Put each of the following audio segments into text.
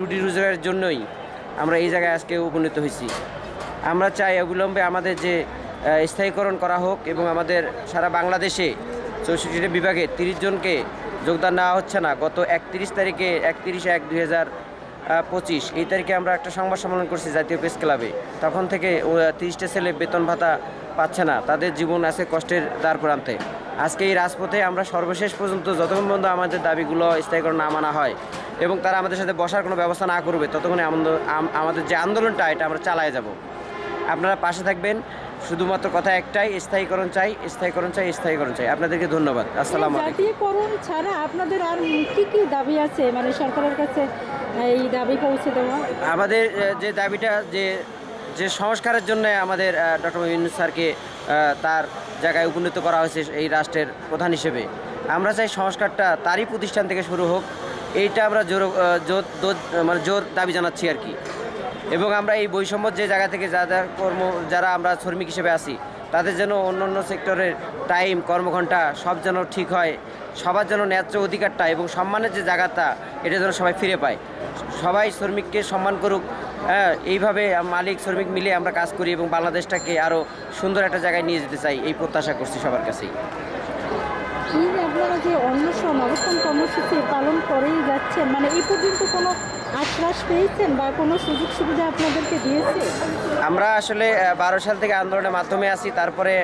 রুটি রোজগারের জন্যই আমরা এই জায়গায় আজকে উপনীত হয়েছি। আমরা চাই অবিলম্বে আমাদের যে স্থায়ীকরণ করা হোক এবং আমাদের সারা বাংলাদেশে চৌষট্টিটা বিভাগে তিরিশ জনকে যোগদান নেওয়া হচ্ছে না। গত একত্রিশ তারিখে একত্রিশ এক দুই হাজার পঁচিশ এই তারিখে আমরা একটা সংবাদ সম্মেলন করছি জাতীয় প্রেস ক্লাবে। তখন থেকে তিরিশটা ছেলে বেতন ভাতা পাচ্ছে না। তাদের জীবন আছে কষ্টের দ্বার প্রান্তে। আজকে এই রাজপথে আমরা সর্বশেষ পর্যন্ত যতক্ষণ পর্যন্ত আমাদের দাবিগুলো স্থায়ীকরণ না মানা হয় এবং তারা আমাদের সাথে বসার কোনো ব্যবস্থা না করবে ততক্ষণে আমাদের যে আন্দোলনটা এটা আমরা চালায় যাব। আপনারা পাশে থাকবেন। শুধুমাত্র কথা একটাই স্থায়ীকরণ চাই স্থায়ীকরণ চাই স্থায়ীকরণ চাই। আপনাদেরকে ধন্যবাদ। আসসালামু জাতীয়করণ ছাড়া আপনাদের আর কি কি দাবি আছে? মানে সরকারের কাছে এই দাবি পৌঁছে দেওয়া? আমাদের যে দাবিটা যে যে সংস্কারের জন্য আমাদের ডক্টর ইউনুস স্যারকে তার জায়গায় উপনীত করা হয়েছে এই রাষ্ট্রের প্রধান হিসেবে। আমরা চাই সংস্কারটা তারই প্রতিষ্ঠান থেকে শুরু হোক। এইটা আমরা জোর জোর মানে জোর দাবি জানাচ্ছি আর কি। এবং আমরা এই বৈষম্য যে জায়গা থেকে যা যারা কর্ম, যারা আমরা শ্রমিক হিসেবে আছি, তাদের যেন অন্য অন্য সেক্টরের টাইম, কর্মঘণ্টা সব যেন ঠিক হয়, সবার যেন ন্যায্য অধিকারটা এবং সম্মানের যে জায়গাটা, এটা যেন সবাই ফিরে পায়। সবাই শ্রমিককে সম্মান করুক হ্যাঁ এইভাবে মালিক শ্রমিক মিলে আমরা কাজ করি এবং বাংলাদেশটাকে আরও সুন্দর একটা জায়গায় নিয়ে যেতে চাই এই প্রত্যাশা করছি সবার কাছেই। আপনারা যে অন্বেষণ অবস্থান কর্মসূচি পালন করেই যাচ্ছেন মানে এই পর্যন্ত কোনো আশ্বাস পেয়েছেন বা কোনো সুযোগ সুবিধা আপনাদেরকে দিয়েছে? আমরা আসলে বারো সাল থেকে আন্দোলনের মাধ্যমে আছি তারপরে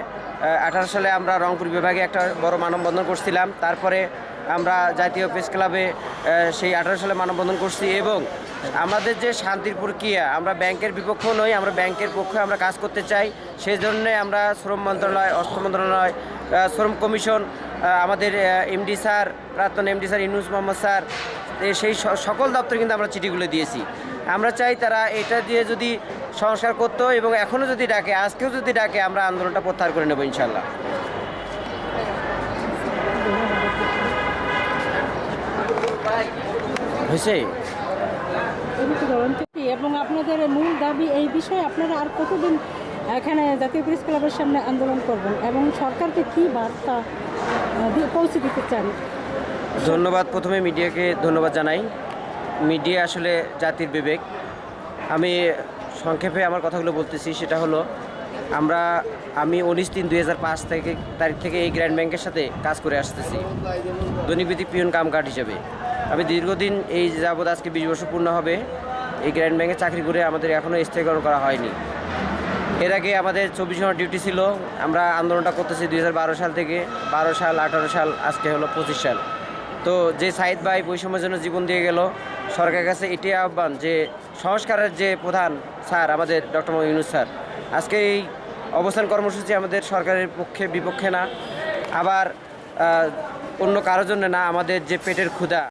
আঠারো সালে আমরা রংপুর বিভাগে একটা বড় মানববন্ধন করছিলাম তারপরে আমরা জাতীয় প্রেস ক্লাবে সেই আঠারো সালে মানববন্ধন করছি এবং আমাদের যে শান্তির প্রক্রিয়া, আমরা ব্যাংকের বিপক্ষ নই, আমরা ব্যাংকের পক্ষে আমরা কাজ করতে চাই। সেই জন্যে আমরা শ্রম মন্ত্রণালয়, অর্থ মন্ত্রণালয় শ্রম কমিশন আমাদের এমডি স্যার, প্রাক্তন MD sir Yunus Mohammad sir সেই সকল দপ্তর কিন্তু আমরা চিঠিগুলো দিয়েছি। আমরা চাই তারা এটা দিয়ে যদি সংস্কার করতো এবং এখনও যদি ডাকে, আজকেও যদি ডাকে, আমরা আন্দোলনটা প্রত্যাহার করে নেব ইনশাল্লাহ। হয়েছে? এবং আপনাদের মূল দাবি এই বিষয়ে আপনারা আর কতদিন এখানে জাতীয় প্রেস ক্লাবের সামনে আন্দোলন করবেন এবং সরকারকে কি বার্তা পৌঁছে দিতে চান? ধন্যবাদ প্রথমে মিডিয়াকে ধন্যবাদ জানাই। মিডিয়া আসলে জাতির বিবেক। আমি সংক্ষেপে আমার কথাগুলো বলতেছি সেটা হলো আমরা আমি উনিশ তিন দুই হাজার পাঁচ থেকে তারিখ থেকে এই গ্র্যান্ড ব্যাংকের সাথে কাজ করে আসতেছি। দৈনিকভিত্তিক পিয়ন কাম কার্ড হিসেবে। আমি দীর্ঘদিন এই যাবৎ আজকে বিশ বছর পূর্ণ হবে। এই গ্র্যান্ড ব্যাংকে চাকরি করে আমাদের এখনও স্থায়ীকরণ করা হয়নি। এর আগে আমাদের চব্বিশ ঘণ্টা ডিউটি ছিল। আমরা আন্দোলনটা করতেছি দুই হাজার বারো সাল থেকে। বারো সাল, আঠারো সাল, আজকে হলো পঁচিশ সাল। তো যে সাইদ ভাই বৈষম্যের জন্য জীবন দিয়ে গেল, সরকারের কাছে এটাই আহ্বান যে সংস্কারের যে প্রধান স্যার আমাদের ডক্টর ইউনুস স্যার, আজকে এই অবস্থান কর্মসূচি আমাদের সরকারের পক্ষে বিপক্ষে না। আবার অন্য কারোর জন্য না, আমাদের যে পেটের ক্ষুধা।